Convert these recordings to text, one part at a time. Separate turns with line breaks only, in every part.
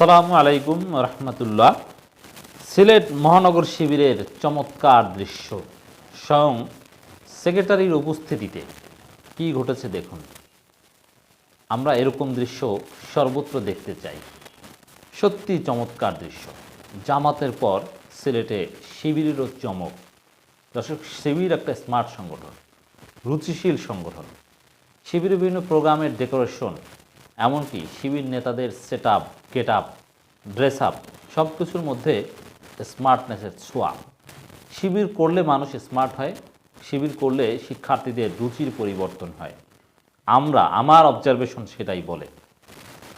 আসসালামু আলাইকুম রহমতুল্লাহ। সিলেট মহানগর শিবিরের চমৎকার দৃশ্য। স্বয়ং সেক্রেটারির উপস্থিতিতে কি ঘটেছে দেখুন। আমরা এরকম দৃশ্য সর্বত্র দেখতে চাই। সত্যি চমৎকার দৃশ্য। জামাতের পর সিলেটে শিবিরেরও চমক। দর্শক, শিবির একটা স্মার্ট সংগঠন, রুচিশীল সংগঠন। শিবিরের বিভিন্ন প্রোগ্রামের ডেকোরেশন এমনকি শিবির নেতাদের set up get up dress up সব কিছুর মধ্যে স্মার্টনেসের ছোঁয়া। শিবির করলে মানুষ স্মার্ট হয়, শিবির করলে শিক্ষার্থীদের রুচির পরিবর্তন হয়। আমরা, আমার অবজারভেশন সেটাই বলে।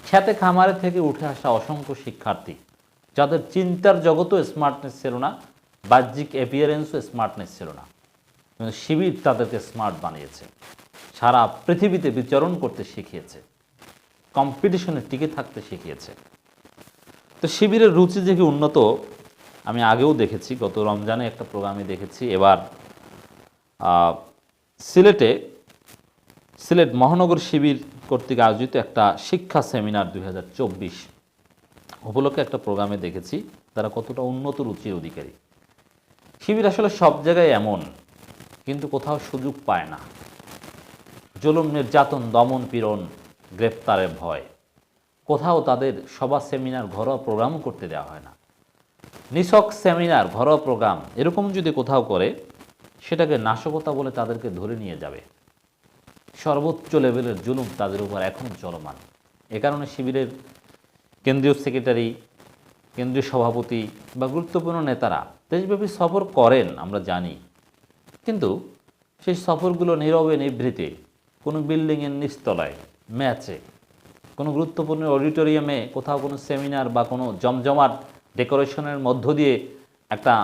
খেতে খামারে থেকে উঠে আসা অসংখ্য শিক্ষার্থী, যাদের চিন্তার জগতও স্মার্টনেস ছিল না, বাহ্যিক অ্যাপিয়ারেন্সও স্মার্টনেস ছিল না। শিবির তাদেরকে স্মার্ট বানিয়েছে। সারা পৃথিবীতে বিচরণ করতে শিখিয়েছে। কম্পিটিশনে টিকে থাকতে শিখিয়েছে। তো শিবিরের রুচি যে কি উন্নত, আমি আগেও দেখেছি, গত রমজানে একটা প্রোগ্রামে দেখেছি। এবার সিলেটে, সিলেট মহানগর শিবির কর্তৃক আয়োজিত একটা শিক্ষা সেমিনার দু হাজার চব্বিশ উপলক্ষে একটা প্রোগ্রামে দেখেছি তারা কতটা উন্নত রুচির অধিকারী। শিবির আসলে সব জায়গায় এমন, কিন্তু কোথাও সুযোগ পায় না। জুলুম, নির্যাতন, দমন, পীড়ন গ্রেপ্তারের ভয়। কোথাও তাদের সভা সেমিনার ঘরোয়া প্রোগ্রামও করতে দেওয়া হয় না। নিছক সেমিনার, ঘরোয়া প্রোগ্রাম এরকম যদি কোথাও করে, সেটাকে নাশকতা বলে তাদেরকে ধরে নিয়ে যাবে। সর্বোচ্চ লেভেলের জুলুম তাদের উপর এখনও চলমান। এ কারণে শিবিরের কেন্দ্রীয় সেক্রেটারি, কেন্দ্রীয় সভাপতি বা গুরুত্বপূর্ণ নেতারা দেশব্যাপী সফর করেন, আমরা জানি। কিন্তু সেই সফরগুলো নীরবে নিভৃতে কোনো বিল্ডিংয়ের নিচতলায় ম্যাচে। কোনো গুরুত্বপূর্ণ অডিটোরিয়ামে কোথাও কোনো সেমিনার বা কোনো জমজমাট ডেকোরেশনের মধ্য দিয়ে একটা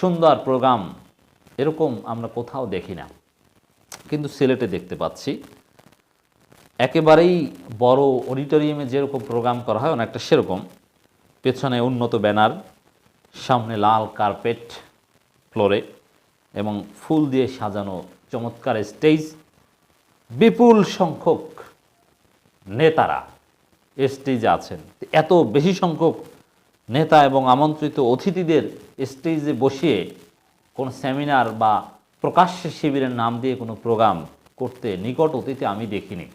সুন্দর প্রোগ্রাম এরকম আমরা কোথাও দেখি না। কিন্তু সিলেটে দেখতে পাচ্ছি। একেবারেই বড় অডিটোরিয়ামে যেরকম প্রোগ্রাম করা হয় অনেকটা সেরকম। পেছনে উন্নত ব্যানার, সামনে লাল কার্পেট ফ্লোরে এবং ফুল দিয়ে সাজানো চমৎকার স্টেজ। বিপুল সংখ্যক নেতারা স্টেজে আছেন, এত বেশি সংখ্যক নেতা এবং আমন্ত্রিত অতিথিদের স্টেজে বসিয়ে কোনো সেমিনার বা প্রকাশ্যে শিবিরের নাম দিয়ে কোনো প্রোগ্রাম করতে নিকট অতীতে আমি দেখিনি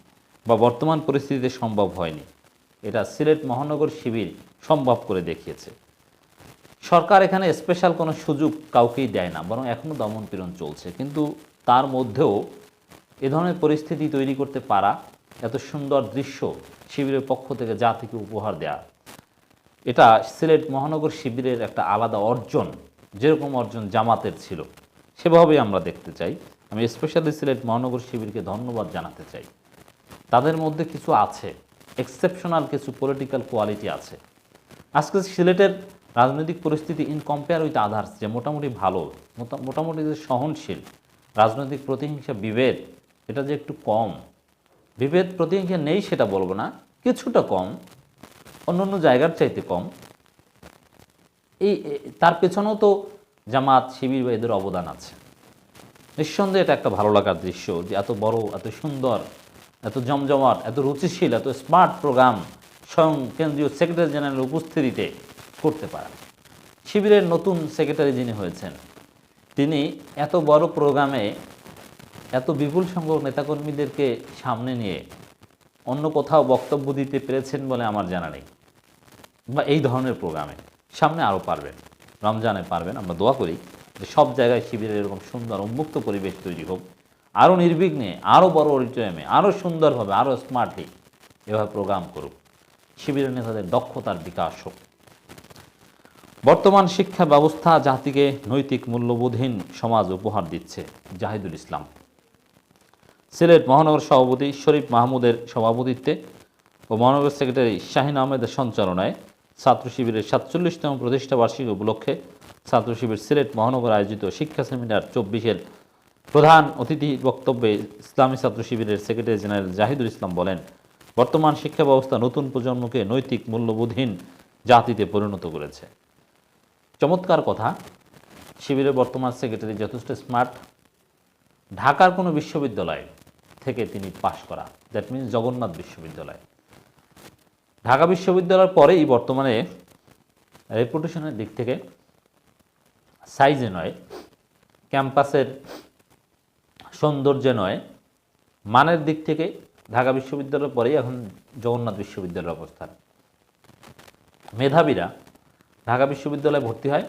বা বর্তমান পরিস্থিতিতে সম্ভব হয়নি। এটা সিলেট মহানগর শিবির সম্ভব করে দেখিয়েছে। সরকার এখানে স্পেশাল কোনো সুযোগ কাউকেই দেয় না, বরং এখনও দমন পীড়ন চলছে। কিন্তু তার মধ্যেও এ ধরনের পরিস্থিতি তৈরি করতে পারা এত সুন্দর দৃশ্য শিবিরের পক্ষ থেকে জাতিকে উপহার দেয়া। এটা সিলেট মহানগর শিবিরের একটা আলাদা অর্জন, যেরকম অর্জন জামাতের ছিল। সেভাবেই আমরা দেখতে চাই। আমি স্পেশালি সিলেট মহানগর শিবিরকে ধন্যবাদ জানাতে চাই। তাদের মধ্যে কিছু আছে এক্সেপশনাল কিছু পলিটিক্যাল কোয়ালিটি আছে। আজকে সিলেটের রাজনৈতিক পরিস্থিতি ইন কম্পেয়ার উইথ আদার্স যে মোটামুটি ভালো, মোটা- মোটামুটি যে সহনশীল, রাজনৈতিক প্রতিহিংসা বিভেদ, এটা যে একটু কম বিভেদ প্রতিহিংসা নেই সেটা বলব না। কিছুটা কম অন্য অন্য জায়গার চাইতে কম। এই তার পেছনেও তো জামাত, শিবির বা এদের অবদান আছে। নিঃসন্দেহে এটা একটা ভালো লাগার দৃশ্য যে এত বড়, এত সুন্দর, এত জমজমাট, এত রুচিশীল, এত স্মার্ট প্রোগ্রাম স্বয়ং কেন্দ্রীয় সেক্রেটারি জেনারেল উপস্থিতিতে করতে পারেন। শিবিরের নতুন সেক্রেটারি যিনি হয়েছেন, তিনি এত বড় প্রোগ্রামে এত বিপুল সংখ্যক নেতাকর্মীদেরকে সামনে নিয়ে অন্য কোথাও বক্তব্য দিতে পেরেছেন বলে আমার জানা নেই। বা এই ধরনের প্রোগ্রামে সামনে আরও পারবেন, রমজানে পারবেন। আমরা দোয়া করি যে সব জায়গায় শিবিরের এরকম সুন্দর উন্মুক্ত পরিবেশ তৈরি হোক, আরও নির্বিঘ্নে, আরও বড় অডিটোরিয়ামে, আরও সুন্দরভাবে আরও স্মার্টলি এভাবে প্রোগ্রাম করুক। শিবিরের নেতাদের দক্ষতার বিকাশ হোক। বর্তমান শিক্ষা ব্যবস্থা জাতিকে নৈতিক মূল্যবোধহীন সমাজ উপহার দিচ্ছে জাহিদুল ইসলাম। সিলেট মহানগর সভাপতি শরীফ মাহমুদের সভাপতিত্বে ও মহানগর সেক্রেটারি শাহিন আহমেদের সঞ্চালনায় ছাত্র শিবিরের সাতচল্লিশতম প্রতিষ্ঠা বার্ষিকী উপলক্ষে ছাত্র শিবির সিলেট মহানগর আয়োজিত শিক্ষা সেমিনার চব্বিশের প্রধান অতিথি বক্তব্যে ইসলামী ছাত্র শিবিরের সেক্রেটারি জেনারেল জাহিদুল ইসলাম বলেন, বর্তমান শিক্ষা ব্যবস্থা নতুন প্রজন্মকে নৈতিক মূল্যবোধহীন জাতিতে পরিণত করেছে। চমৎকার কথা, শিবিরের বর্তমান সেক্রেটারি যথেষ্ট স্মার্ট। ঢাকার কোনো বিশ্ববিদ্যালয় থেকে তিনি পাশ করা। দ্যাট মিনস জগন্নাথ বিশ্ববিদ্যালয়। ঢাকা বিশ্ববিদ্যালয়ের পরেই বর্তমানে রেপুটেশনের দিক থেকে সাইজে নয় ক্যাম্পাসের সৌন্দর্যে নয়, মানের দিক থেকে ঢাকা বিশ্ববিদ্যালয়ের পরেই এখন জগন্নাথ বিশ্ববিদ্যালয়ের অবস্থান। মেধাবীরা ঢাকা বিশ্ববিদ্যালয়ে ভর্তি হয়,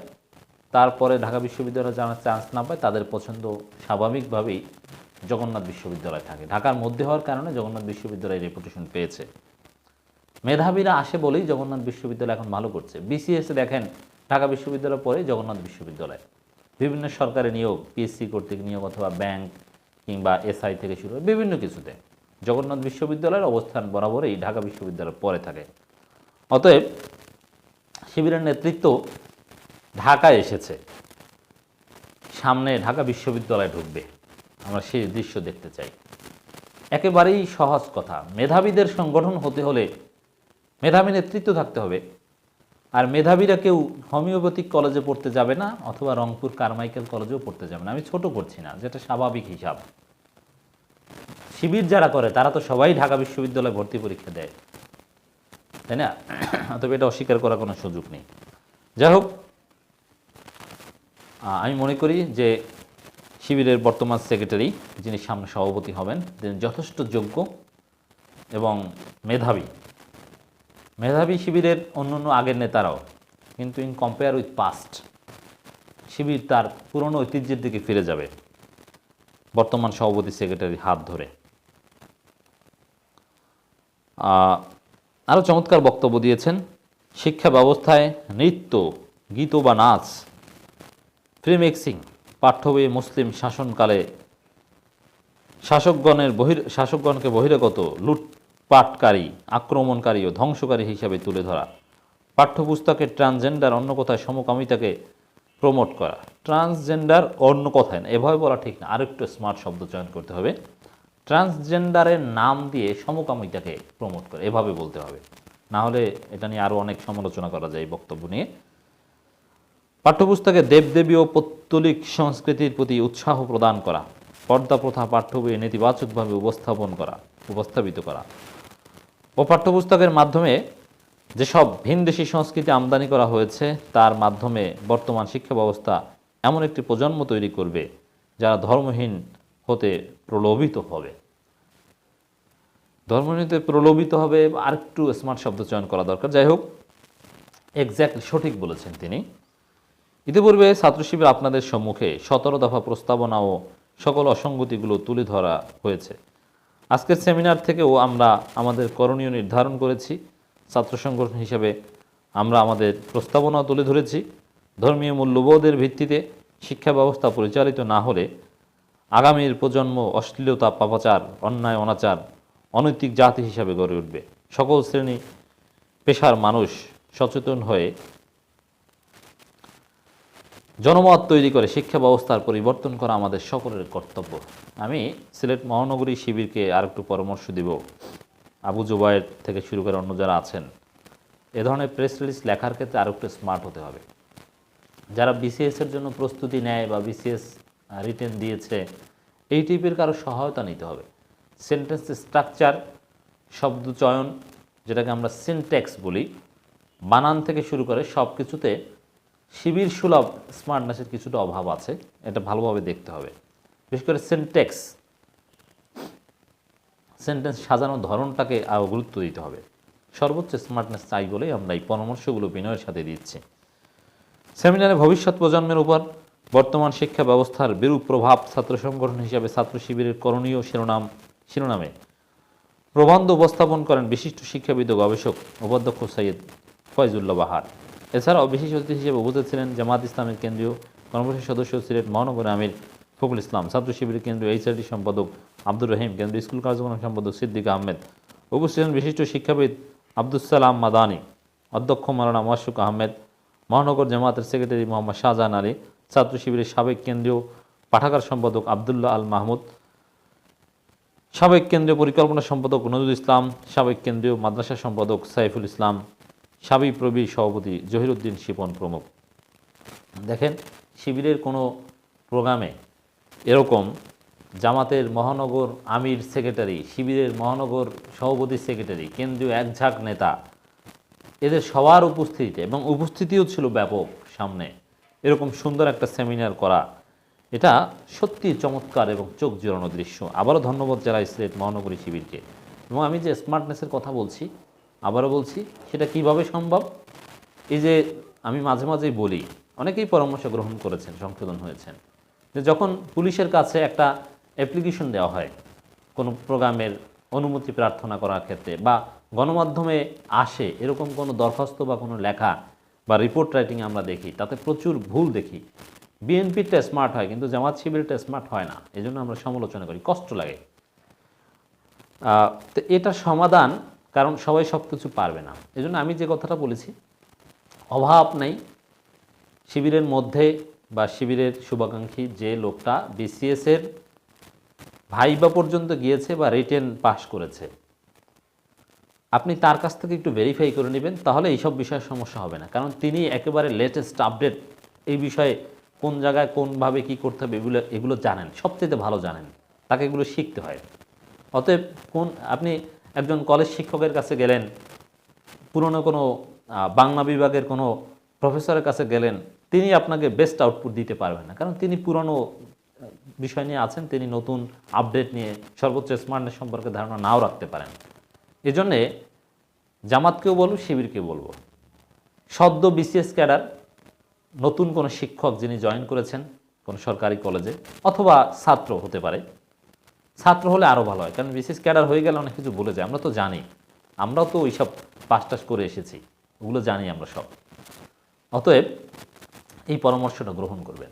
তারপরে ঢাকা বিশ্ববিদ্যালয়ে যারা চান্স না পায়, তাদের পছন্দ স্বাভাবিকভাবেই জগন্নাথ বিশ্ববিদ্যালয় থাকে। ঢাকার মধ্যে হওয়ার কারণে জগন্নাথ বিশ্ববিদ্যালয় রেপুটেশন পেয়েছে। মেধাবীরা আসে বলেই জগন্নাথ বিশ্ববিদ্যালয় এখন ভালো করছে। বিসিএস দেখেন, ঢাকা বিশ্ববিদ্যালয় পরে জগন্নাথ বিশ্ববিদ্যালয়। বিভিন্ন সরকারি নিয়োগ পিএসসি কর্তৃক নিয়োগ অথবা ব্যাংক কিংবা এসআই থেকে শুরু বিভিন্ন কিছুতে। জগন্নাথ বিশ্ববিদ্যালয়ের অবস্থান বরাবরই ঢাকা বিশ্ববিদ্যালয়ের পরে থাকে। অতএব, শিবিরের নেতৃত্ব ঢাকায় এসেছে। সামনে ঢাকা বিশ্ববিদ্যালয়ে ঢুকবে। আমরা সেই দৃশ্য দেখতে চাই। একেবারেই সহজ কথা। মেধাবীদের সংগঠন হতে হলে মেধাবী নেতৃত্ব থাকতে হবে। আর মেধাবীরা কেউ হোমিওপ্যাথিক কলেজে পড়তে যাবে না অথবা রংপুর কারমাইকেল কলেজেও পড়তে যাবে না। আমি ছোট করছি না, যেটা স্বাভাবিক হিসাব। শিবির যারা করে, তারা তো সবাই ঢাকা বিশ্ববিদ্যালয়ে ভর্তি পরীক্ষা দেয়। তাই না? তবে এটা অস্বীকার করার কোনো সুযোগ নেই। যাই হোক আমি মনে করি যে শিবিরের বর্তমান সেক্রেটারি, যিনি সামনে সভাপতি হবেন, তিনি যথেষ্ট যোগ্য এবং মেধাবী। মেধাবী শিবিরের অন্য অন্য আগের নেতারাও কিন্তু in compare with past Shibir তার পুরনো ঐতিহ্যের দিকে ফিরে যাবে বর্তমান সভাপতি সেক্রেটারি হাত ধরে। আরও চমৎকার বক্তব্য দিয়েছেন, শিক্ষা ব্যবস্থায় নৃত্য, গীত বা নাচ প্রিমিক্সিং পাঠ্য বইয়ে মুসলিম শাসনকালে শাসকগণের বহির, শাসকগণকে বহিরাগত, লুটপাটকারী, আক্রমণকারী ও ধ্বংসকারী হিসাবে তুলে ধরা। পাঠ্যপুস্তকের ট্রান্সজেন্ডার অন্য কথায় সমকামিতাকে প্রমোট করা। ট্রান্সজেন্ডার অন্য কথায় না, এভাবে বলা ঠিক না। আরেকটু স্মার্ট শব্দ চয়ন করতে হবে। ট্রান্সজেন্ডারের নাম দিয়ে সমকামিতাকে প্রমোট করে, এভাবে বলতে হবে। না হলে এটা নিয়ে আরও অনেক সমালোচনা করা যায় বক্তব্য নিয়ে। পাঠ্যপুস্তকে দেবদেবী ও পৌত্তলিক সংস্কৃতির প্রতি উৎসাহ প্রদান করা, পর্দা প্রথা পাঠ্য বইয়ে নেতিবাচকভাবে উপস্থাপন করা, উপস্থাপিত করা। ও পাঠ্যপুস্তকের মাধ্যমে যেসব ভিনদেশি সংস্কৃতি আমদানি করা হয়েছে, তার মাধ্যমে বর্তমান শিক্ষা ব্যবস্থা এমন একটি প্রজন্ম তৈরি করবে, যারা ধর্মহীন হতে প্রলোভিত হবে। ধর্মহীনতে প্রলোভিত হবে আর একটু স্মার্ট শব্দ চয়ন করা দরকার। যাই হোক এক্স্যাক্টলি সঠিক বলেছেন তিনি। ইতিপূর্বে ছাত্র শিবির আপনাদের সম্মুখে সতেরো দফা প্রস্তাবনা ও সকল অসঙ্গতিগুলো তুলে ধরা হয়েছে। আজকের সেমিনার থেকেও আমরা আমাদের করণীয় নির্ধারণ করেছি। ছাত্র সংগঠন হিসেবে আমরা আমাদের প্রস্তাবনা তুলে ধরেছি। ধর্মীয় মূল্যবোধের ভিত্তিতে শিক্ষা ব্যবস্থা পরিচালিত না হলে আগামীর প্রজন্ম অশ্লীলতা, পাপাচার, অন্যায়, অনাচার, অনৈতিক জাতি হিসাবে গড়ে উঠবে। সকল শ্রেণি পেশার মানুষ সচেতন হয়ে জনমত তৈরি করে শিক্ষা ব্যবস্থার পরিবর্তন করা আমাদের সকলের কর্তব্য। আমি সিলেট মহানগরী শিবিরকে আর একটু পরামর্শ দিব। আবু জুবায়ের থেকে শুরু করে অন্য যারা আছেন, এ ধরনের প্রেস রিলিজ লেখার ক্ষেত্রে আরও একটু স্মার্ট হতে হবে। যারা বিসিএস এর জন্য প্রস্তুতি নেয় বা বিসিএস রিটেন দিয়েছে, এই টাইপের কারও সহায়তা নিতে হবে। সেন্টেন্স স্ট্রাকচার শব্দ চয়ন, যেটাকে আমরা সিনট্যাক্স বলি, বানান থেকে শুরু করে সব কিছুতে শিবির সুলভ স্মার্টনেসের কিছুটা অভাব আছে, এটা ভালোভাবে দেখতে হবে। বিশেষ করে সেন্টেক্স সেন্টেন্স সাজানোর ধরনটাকে আরও গুরুত্ব দিতে হবে। সর্বোচ্চ স্মার্টনেস চাই বলেই আমরা এই পরামর্শগুলো বিনয়ের সাথে দিচ্ছি। সেমিনারে ভবিষ্যৎ প্রজন্মের উপর বর্তমান শিক্ষা ব্যবস্থার বিরূপ প্রভাব ছাত্র সংগঠন হিসাবে ছাত্র শিবিরের করণীয় শিরোনাম, শিরোনামে প্রবন্ধ উপস্থাপন করেন বিশিষ্ট শিক্ষাবিদ গবেষক উপাধ্যক্ষ সৈয়দ ফয়জুল্লাহ বাহার। এছাড়াও বিশেষ অতিথি হিসেবে উপস্থিত ছিলেন জামাত ইসলামের কেন্দ্রীয় কর্মসূচির সদস্য সিলেট মহানগর আমির ফখরুল ইসলাম, ছাত্র শিবিরের কেন্দ্রীয় এইচআরডি সম্পাদক আব্দুর রহিম, কেন্দ্রীয় স্কুল কার্যক্রম সম্পাদক সিদ্দিক আহমেদ। উপস্থিত ছিলেন বিশিষ্ট শিক্ষাবিদ আব্দুল সালাম মাদানি, অধ্যক্ষ মারানা মোয়াশুক আহমেদ, মহানগর জামাতের সেক্রেটারি মোহাম্মদ শাহজাহান আলী, ছাত্র শিবিরের সাবেক কেন্দ্রীয় পাঠাগার সম্পাদক আবদুল্লাহ আল মাহমুদ, সাবেক কেন্দ্রীয় পরিকল্পনা সম্পাদক নজরুল ইসলাম, সাবেক কেন্দ্রীয় মাদ্রাসা সম্পাদক সাইফুল ইসলাম। সাবি প্রবীর সভাপতি জহিরুদ্দিন শিপন প্রমুখ। দেখেন, শিবিরের কোনো প্রোগ্রামে এরকম জামাতের মহানগর আমির সেক্রেটারি, শিবিরের মহানগর সভাপতি সেক্রেটারি, কেন্দ্রীয় এক ঝাঁক নেতা, এদের সবার উপস্থিতিতে এবং উপস্থিতিও ছিল ব্যাপক সামনে। এরকম সুন্দর একটা সেমিনার করা, এটা সত্যি চমৎকার এবং চোখ জোড়ানো দৃশ্য। আবারও ধন্যবাদ জেলা সিলেট মহানগরী শিবিরকে। এবং আমি যে স্মার্টনেসের কথা বলছি আবারও বলছি, সেটা কীভাবে সম্ভব? এই যে আমি মাঝে মাঝেই বলি, অনেকেই পরামর্শ গ্রহণ করেছেন, সংশোধন হয়েছেন, যে যখন পুলিশের কাছে একটা অ্যাপ্লিকেশন দেওয়া হয়, কোনো প্রোগ্রামের অনুমতি প্রার্থনা করার ক্ষেত্রে বা গণমাধ্যমে আসে এরকম কোনো দরখাস্ত বা কোনো লেখা বা রিপোর্ট রাইটিং আমরা দেখি, তাতে প্রচুর ভুল দেখি। বিএনপিটা স্মার্ট হয়, কিন্তু জামাত শিবিরটা স্মার্ট হয় না, এই আমরা সমালোচনা করি, কষ্ট লাগে। তো এটা সমাধান কারণ সবাই সব কিছু পারবে না। এজন্য আমি যে কথাটা বলেছি, অভাব নেই। শিবিরের মধ্যে বা শিবিরের শুভাকাঙ্ক্ষী যে লোকটা বিসিএস এর ভাইবা পর্যন্ত গিয়েছে বা রিটেন পাস করেছে, আপনি তার কাছ থেকে একটু ভেরিফাই করে নেবেন, তাহলে এইসব বিষয়ে সমস্যা হবে না। কারণ তিনি একেবারে লেটেস্ট আপডেট এই বিষয়ে কোন জায়গায় কোনভাবে কি করতে হবে এগুলো এগুলো জানেন, সবচেয়ে ভালো জানেন। তাকে এগুলো শিখতে হয়। অতএব কোন, আপনি একজন কলেজ শিক্ষকের কাছে গেলেন, পুরনো কোনো বাংলা বিভাগের কোনো প্রফেসরের কাছে গেলেন, তিনি আপনাকে বেস্ট আউটপুট দিতে পারবেন না। কারণ তিনি পুরনো বিষয় নিয়ে আছেন, তিনি নতুন আপডেট নিয়ে সর্বোচ্চ স্মার্টনেস সম্পর্কে ধারণা নাও রাখতে পারেন। এজন্যে জামাতকেও বলব শিবিরকে বলব। সদ্য বিসিএস ক্যাডার, নতুন কোনো শিক্ষক যিনি জয়েন করেছেন কোনো সরকারি কলেজে অথবা ছাত্র হতে পারে ছাত্র হলে আরও ভালো হয়। কারণ বিশেষ ক্যাডার হয়ে গেলে অনেক কিছু বলে যায়। আমরা তো জানি। আমরাও তো ওইসব পাস টাস করে এসেছি। ওগুলো জানি আমরা সব। অতএব এই পরামর্শটা গ্রহণ করবেন।